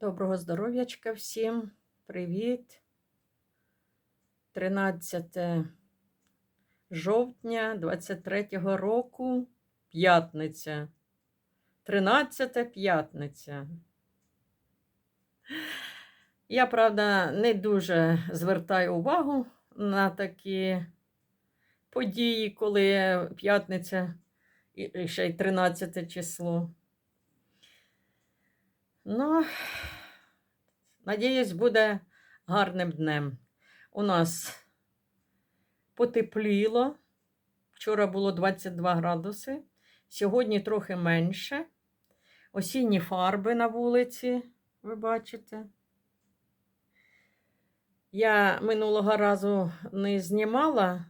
Доброго здоров'ячка всім. Привіт. 13 жовтня 23-го року. П'ятниця. 13 п'ятниця. Я, правда, не дуже звертаю увагу на такі події, коли п'ятниця і ще й 13 число. Ну, надіюсь, буде гарним днем. У нас потепліло. Вчора було 22 градуси, сьогодні трохи менше. Осінні фарби на вулиці, ви бачите. Я минулого разу не знімала.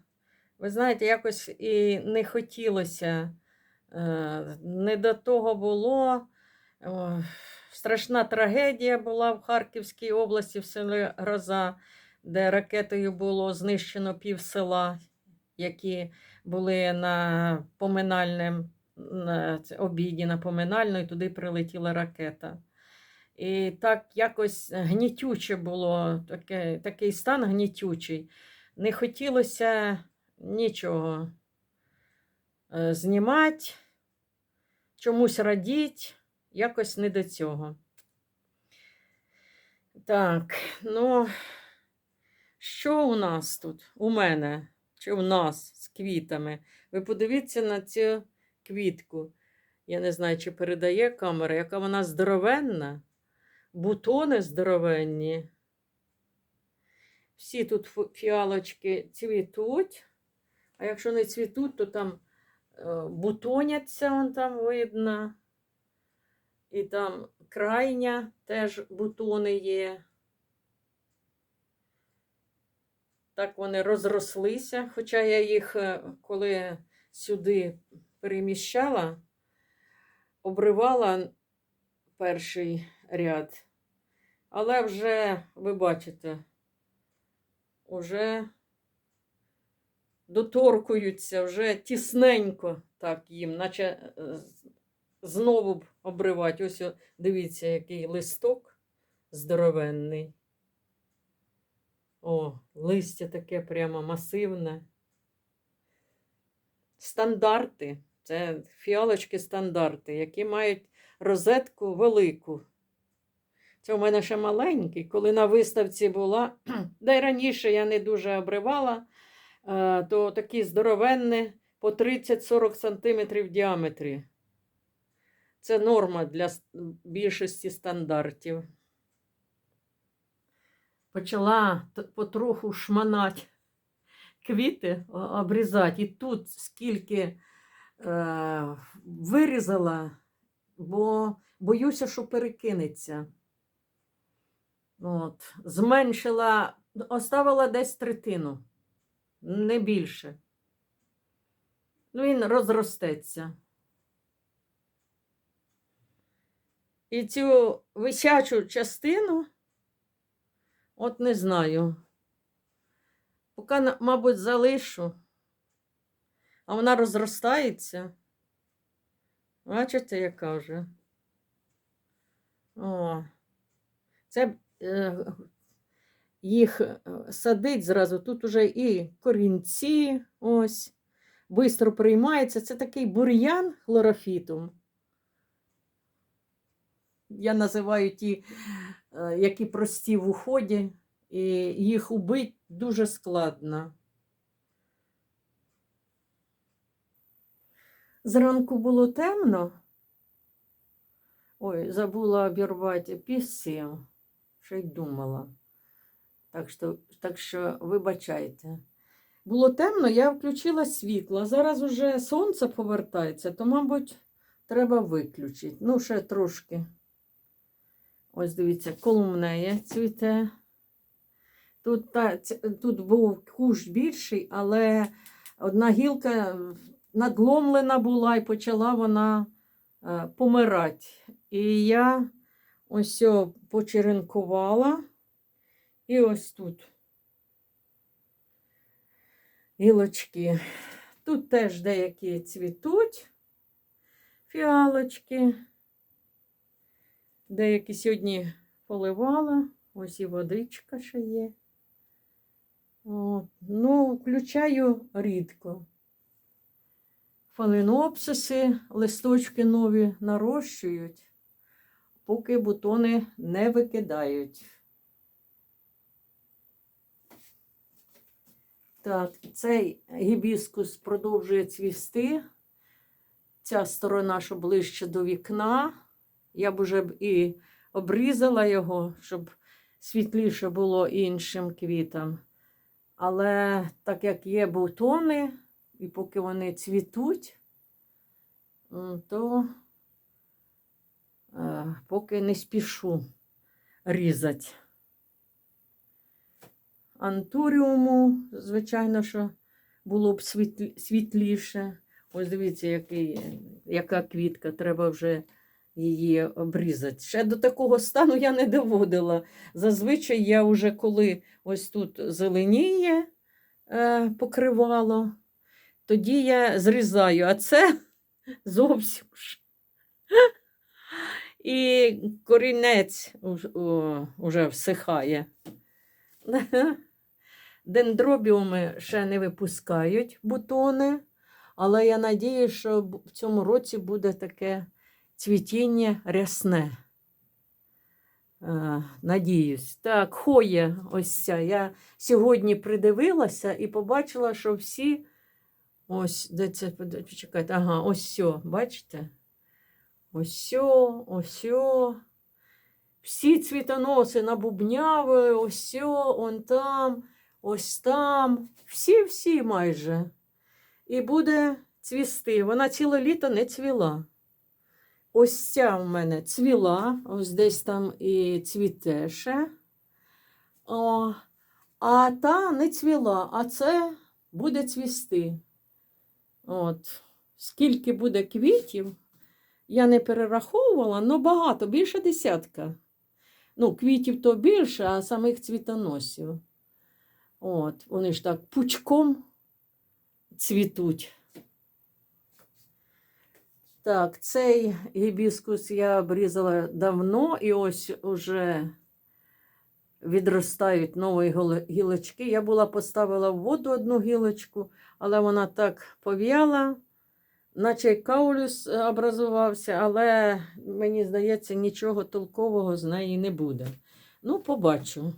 Ви знаєте, якось і не хотілося, е, не до того було. Страшна трагедія була в Харківській області в селі Гроза, де ракетою було знищено пів села, які були на поминальному на обіді на поминальну, і туди прилетіла ракета. І так якось гнітюче було, таке, такий стан гнітючий. Не хотілося нічого е, знімати, чомусь радіть, якось не до цього. Так, ну, що у нас тут? У мене, чи у нас з квітами? Ви подивіться на цю квітку. Я не знаю, чи передає камера, яка вона здоровенна, бутони здоровенні. Всі тут фіалочки цвітуть, а якщо не цвітуть, то там е, бутоняться, вон там видно. І там крайня теж бутони є. Так вони розрослися, хоча я їх, е, коли сюди переміщала, обривала перший ряд. Але вже, ви бачите, вже доторкуються, вже тісненько так їм, наче е, знову б обривати. Ось дивіться, який листок здоровенний. О, листя таке прямо масивне. Стандарти. Це фіалочки стандарти, які мають розетку велику. Це у мене ще маленький. Коли на виставці була, да й раніше я не дуже обривала, е, то такі здоровенні по 30-40 см в діаметрі. Це норма для більшості стандартів. Почала потроху шманати квіти, обрізати. І тут скільки е, вирізала, бо боюся, що перекинеться. От. Зменшила, оставила десь третину, не більше. Ну, він розростеться. І цю висячу частину, от не знаю. Поки, мабуть, залишу, а вона розростається. Бачите, яка вже? О, це е, їх е, садить зразу. Тут уже і корінці, ось, бистро приймається. Це такий бур'ян хлорофітум. Я називаю ті, е, які прості в уході, і їх убити дуже складно. Зранку було темно. Ой, забула обірвати пісів, ще й думала. Так що, так що вибачайте. Було темно, я включила світло. Зараз уже сонце повертається, то, мабуть, треба виключити. Ну, ще трошки. Ось дивіться, колумнея цвіте. Тут, та, тут був кущ більший, але одна гілка надломлена була і почала вона е, помирати. І я ось о почеренкувала. І ось тут гілочки. Тут теж деякі цвітуть фіалочки. Деякі сьогодні поливала, ось і водичка ще є. От. Ну, включаю рідко. Фаленопсиси, листочки нові нарощують, поки бутони не викидають. Так, цей гібіскус продовжує цвісти. Ця сторона, що ближче до вікна. Я б уже б і обрізала його, щоб світліше було іншим квітам. Але так як є бутони, і поки вони цвітуть, то е, поки не спішу різати. Антуріуму, звичайно, що було б світліше. Ось дивіться, який, яка квітка, треба вже її обрізати. Ще до такого стану я не доводила. Зазвичай я вже коли ось тут зеленіє е, покривало, тоді я зрізаю, а це зовсім ж. І корінець уж- уже всихає. Дендробіуми ще не випускають бутони, але я надію, що в цьому році буде таке цвітіння рясне. Е, Надіюсь. Так, хоя ось ця. Я сьогодні придивилася і побачила, що всі. Ось, де це, почекайте, ага, ось сьо, бачите? Ось сьо, ось сьо. Всі цвітоноси набубнявили, ось сьо, он там, ось там. Всі-всі майже. І буде цвісти. Вона ціле літо не цвіла. Ось ця в мене цвіла, ось десь там і цвіте ще. О, а та не цвіла, а це буде цвісти. От. Скільки буде квітів, я не перераховувала, але багато, більше десятка. Ну, квітів то більше, а самих цвітоносів. От, вони ж так пучком цвітуть. Так, цей гібіскус я обрізала давно, і ось уже відростають нові гілочки. Я була поставила в воду одну гілочку, але вона так пов'яла, наче каулюс образувався, але мені здається, нічого толкового з неї не буде. Ну, побачу.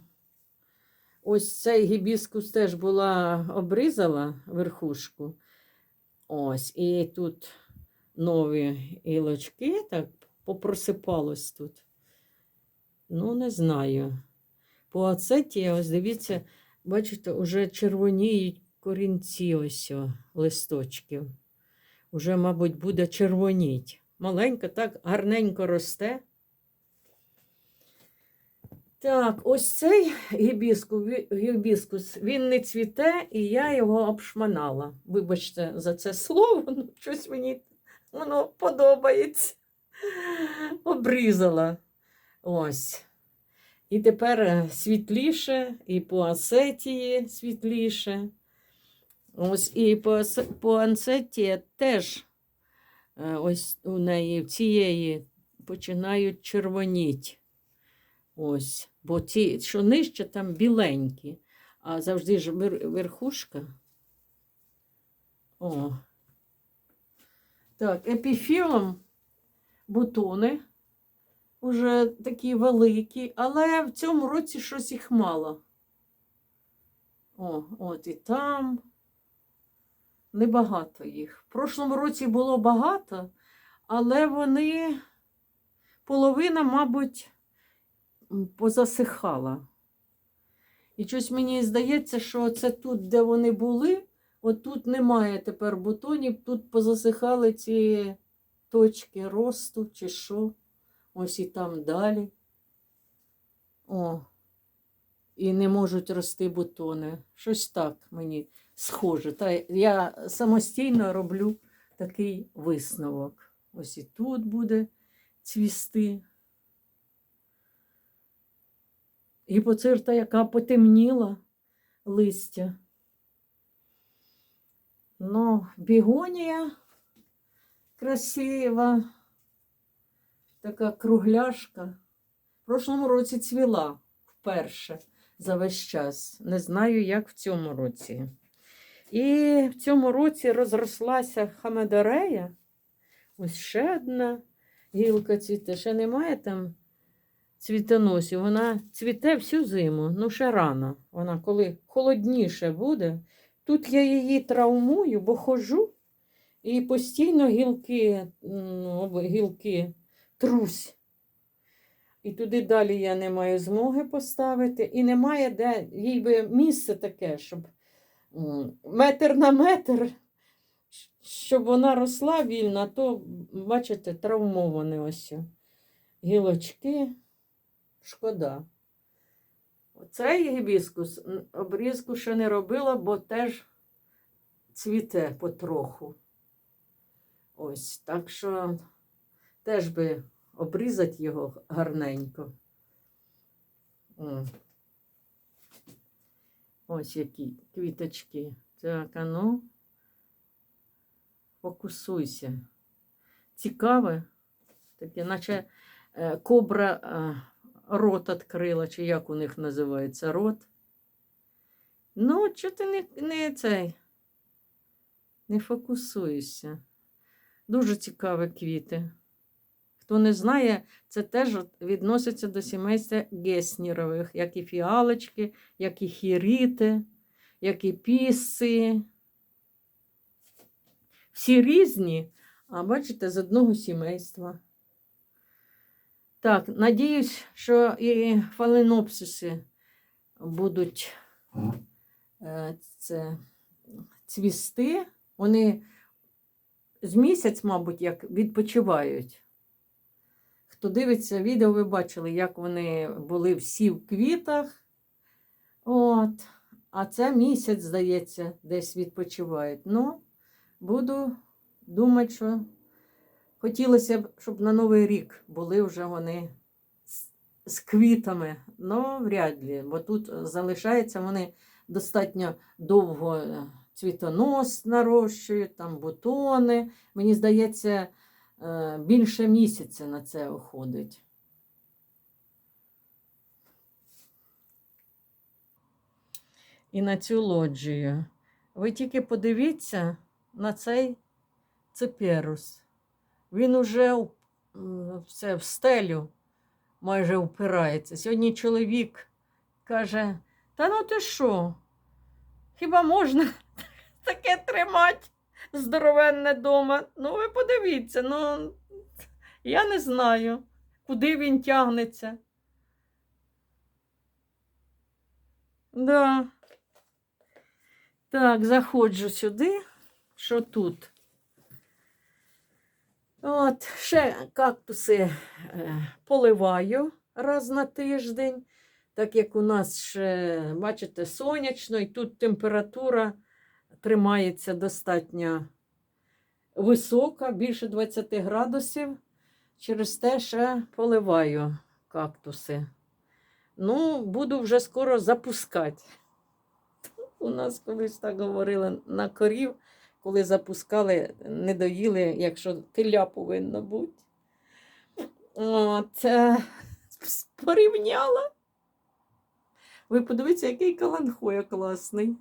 Ось цей гібіскус теж була обрізала верхушку. Ось, і тут нові гілочки, так попросипалось тут. Ну, не знаю. По ацеті, ось дивіться, бачите, вже червоніють корінці ось листочків. Уже, мабуть, буде червоніть. Маленько, так гарненько росте. Так, ось цей гібіскус, він не цвіте, і я його обшманала. Вибачте за це слово, ну, щось мені воно подобається. Обрізала. Ось. І тепер е, світліше, і по асетії світліше. Ось і по, по ансетії теж е, ось у неї в цієї починають червоніти. Ось. Бо ті, що нижче, там біленькі, а завжди ж верхушка. О. Так, епіфілом бутони вже такі великі, але в цьому році щось їх мало. О, от і там. Небагато їх. В прошлому році було багато, але вони половина, мабуть, позасихала. І щось мені здається, що це тут, де вони були, от тут немає тепер бутонів, тут позасихали ці точки росту чи що. Ось і там далі. О, і не можуть рости бутони. Щось так мені схоже. Та я самостійно роблю такий висновок. Ось і тут буде цвісти. Гіпоцирта, яка потемніла листя. Ну, бігонія красива, така кругляшка. В прошлому році цвіла вперше за весь час. Не знаю, як в цьому році. І в цьому році розрослася хамедорея. Ось ще одна гілка цвіте. Ще немає там цвітоносів. Вона цвіте всю зиму. Ну, ще рано. Вона коли холодніше буде. Тут я її травмую, бо хожу і постійно гілки, ну, гілки трусь. І туди далі я не маю змоги поставити. І немає де їй би місце таке, щоб метр на метр, щоб вона росла вільно, то, бачите, травмовані ось гілочки. Шкода. Цей гібіскус обрізку ще не робила, бо теж цвіте потроху. Ось, так що теж би обрізати його гарненько. Ось які квіточки. Так, а ну, фокусуйся. Цікаве. Таке, наче е, кобра е, рот відкрила, чи як у них називається рот. Ну, чого ти не, не цей? Не фокусуєшся. Дуже цікаві квіти. Хто не знає, це теж відноситься до сімейства геснірових, як і фіалочки, як і хіріти, як і піси. Всі різні, а бачите, з одного сімейства. Так, надіюсь, що і фаленопсиси будуть е, це, цвісти. Вони з місяць, мабуть, як відпочивають. Хто дивиться відео, ви бачили, як вони були всі в квітах. От. А це місяць, здається, десь відпочивають. Ну, буду думати, що хотілося б, щоб на Новий рік були вже вони з, квітами. Ну, вряд ли, бо тут залишаються вони достатньо довго е, цвітонос нарощують, там бутони. Мені здається, е, більше місяця на це уходить. І на цю лоджію. Ви тільки подивіться на цей цеперус. Він уже в- все, в стелю майже впирається. Сьогодні чоловік каже: Та ну ти що? Хіба можна таке тримати здоровенне дома? Ну, ви подивіться, ну я не знаю, куди він тягнеться. Да. Так, заходжу сюди. Що тут? От, ще кактуси е, поливаю раз на тиждень, так як у нас ще, бачите, сонячно, і тут температура тримається достатньо висока, більше 20 градусів. Через те ще поливаю кактуси. Ну, буду вже скоро запускати. У нас колись так говорили на корів, коли запускали, не доїли, якщо теля повинно бути. От, порівняла. Ви подивіться, який каланхоя класний.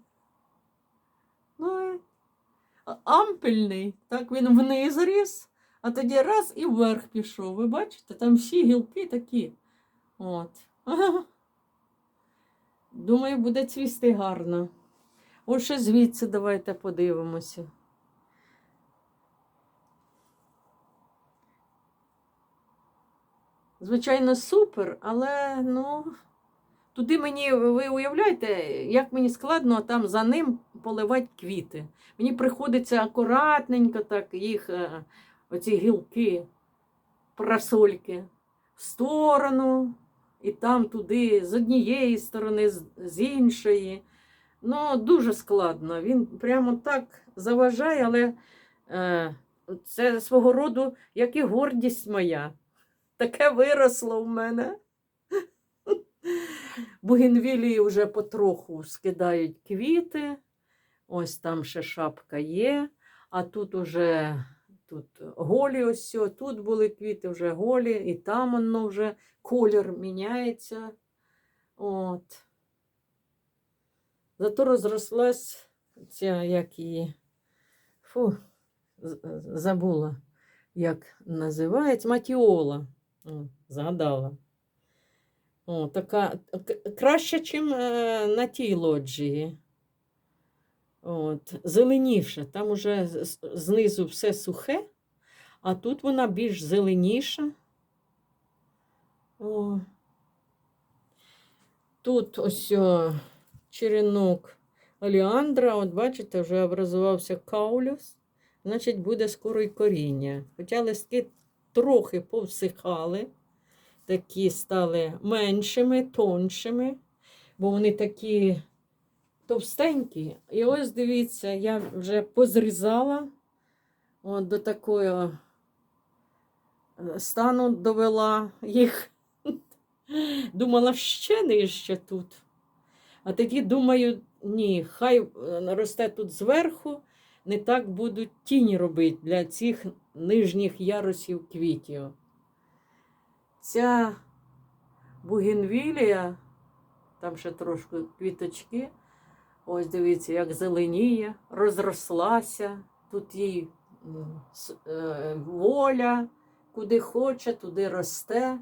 Ну, ампельний. Так він вниз ріс, а тоді раз і вверх пішов. Ви бачите, там всі гілки такі. От. Думаю, буде цвісти гарно. Ось ще звідси давайте подивимося. Звичайно, супер, але ну, туди мені, ви уявляєте, як мені складно там за ним поливати квіти. Мені приходиться акуратненько так їх, е, оці гілки, парасольки, в сторону, і там туди, з однієї сторони, з іншої. Ну, дуже складно. Він прямо так заважає, але е, це свого роду, як і гордість моя. Таке виросло в мене. Бугенвілії вже потроху скидають квіти. Ось там ще шапка є, а тут уже тут голі, ось тут були квіти вже голі, і там воно вже колір міняється. От. Зато розрослась ця, як її, фу, забула, як називається, матіола. О, згадала. О, така краще, ніж на тій лоджії. От, зеленіша. Там уже знизу все сухе, а тут вона більш зеленіша. О. Тут ось черенок оліандра. От бачите, вже образувався каулюс. Значить, буде скоро й коріння. Хоча листки трохи повсихали, такі стали меншими, тоншими, бо вони такі товстенькі. І ось дивіться, я вже позрізала от до такого е, стану довела їх. Думала, ще нижче тут. А тоді думаю, ні, хай е, росте тут зверху, не так будуть тіні робити для цих нижніх ярусів квітів. Ця бугенвілія, там ще трошки квіточки. Ось дивіться, як зеленіє, розрослася. Тут їй е, воля, куди хоче, туди росте.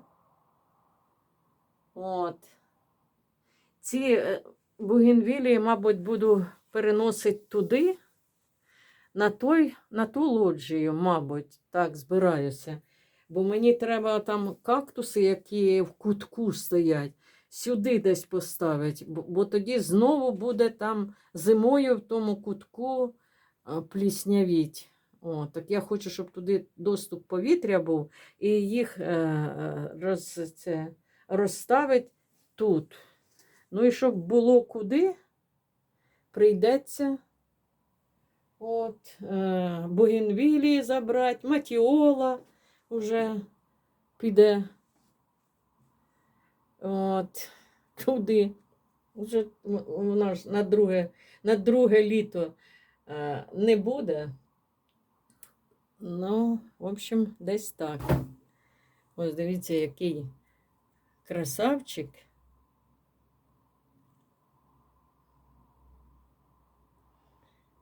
От. Ці е, бугенвілії, мабуть, буду переносити туди, на, той, на ту лоджію, мабуть, так збираюся. Бо мені треба там кактуси, які в кутку стоять, сюди десь поставити, бо, тоді знову буде там зимою в тому кутку пліснявіть. О, так я хочу, щоб туди доступ повітря був, і їх е, е, роз, це, розставити тут. Ну і щоб було куди, прийдеться от, е, Бугенвілії забрати, Матіола вже піде. От, туди. Уже вона ж на друге, на друге літо е, не буде. Ну, в общем, десь так. Ось дивіться, який красавчик.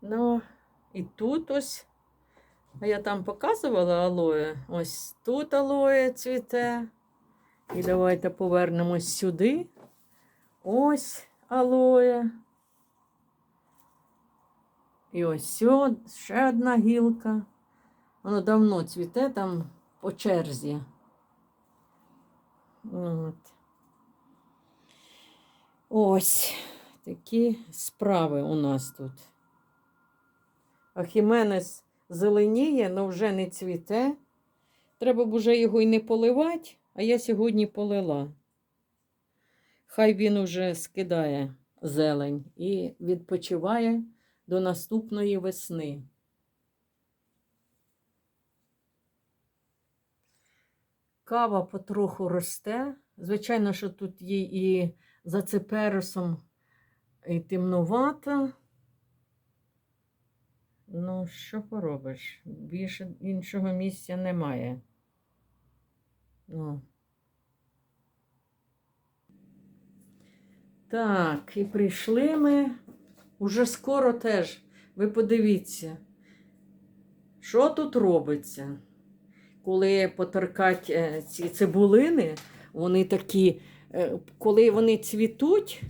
Ну, і тут ось, а я там показувала алоє. Ось тут алоє цвіте. І давайте повернемось сюди. Ось алоє. І ось ще одна гілка. Воно давно цвіте там по черзі. От. Ось такі справи у нас тут. Хіменес зеленіє, але вже не цвіте. Треба б уже його й не поливати, а я сьогодні полила. Хай він уже скидає зелень і відпочиває до наступної весни. Кава потроху росте. Звичайно, що тут є і за циперусом і темнувато. Ну, що поробиш? Більше іншого місця немає. Ну. Так, і прийшли ми. Уже скоро теж. Ви подивіться, що тут робиться. Коли поторкать е, ці цибулини, вони такі, е, коли вони цвітуть,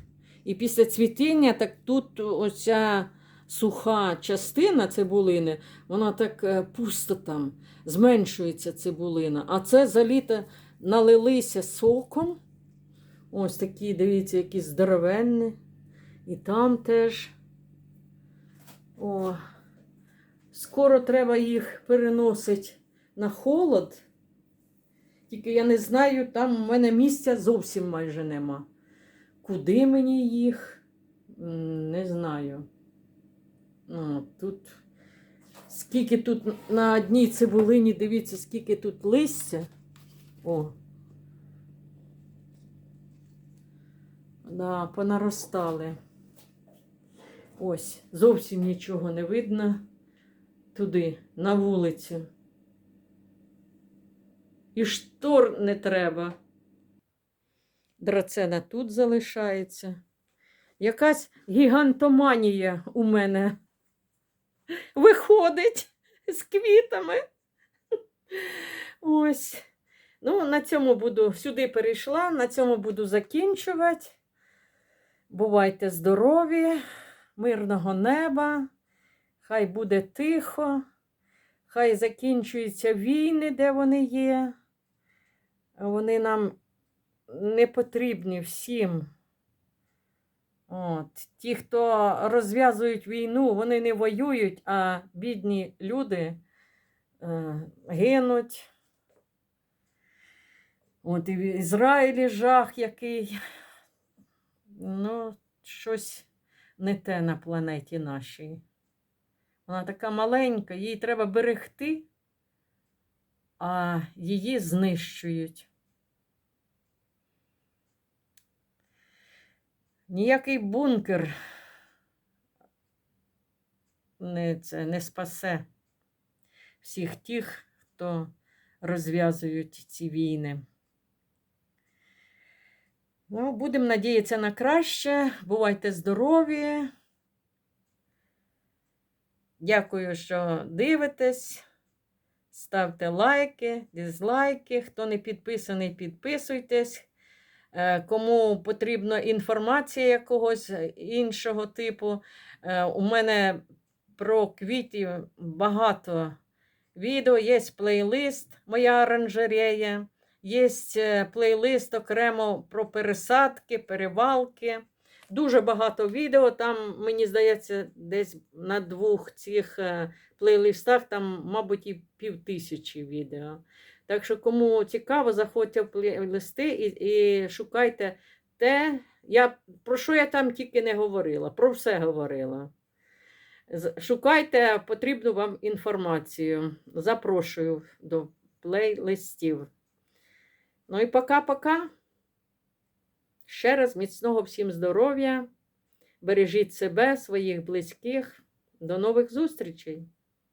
і після цвітіння, так тут оця суха частина цибулини, вона так е, пусто там, зменшується цибулина. А це за літо налилися соком. Ось такі, дивіться, які здоровенні. І там теж. О, скоро треба їх переносити на холод. Тільки я не знаю, там у мене місця зовсім майже нема. Куди мені їх? Не знаю. О, тут скільки тут на одній цибулині, дивіться, скільки тут листя. О. Да, понаростали. Ось, зовсім нічого не видно туди, на вулицю. І штор не треба. Драцена тут залишається. Якась гігантоманія у мене виходить з квітами. Ось. Ну, на цьому буду сюди перейшла, на цьому буду закінчувати. Бувайте здорові, мирного неба, хай буде тихо, хай закінчуються війни, де вони є. Вони нам не потрібні всім. От. Ті, хто розв'язують війну, вони не воюють, а бідні люди е, гинуть. От і в Ізраїлі жах який. Ну, щось не те на планеті нашій. Вона така маленька, її треба берегти, а її знищують. Ніякий бункер не, це, не спасе всіх тих, хто розв'язують ці війни. Ну, будемо надіятися на краще. Бувайте здорові. Дякую, що дивитесь. Ставте лайки, дизлайки. Хто не підписаний, підписуйтесь. Е, Кому потрібна інформація якогось іншого типу. Е, У мене про квітів багато відео, є плейлист Моя оранжерея. Є е, плейлист окремо про пересадки, перевалки. Дуже багато відео. Там, мені здається, десь на двох цих е, плейлистах, там, мабуть, і пів тисячі відео. Так що, кому цікаво, заходьте в плейлисти і, і шукайте те, я, про що я там тільки не говорила, про все говорила. Шукайте потрібну вам інформацію. Запрошую до плейлистів. Ну і пока-пока. Ще раз міцного всім здоров'я. Бережіть себе, своїх близьких. До нових зустрічей!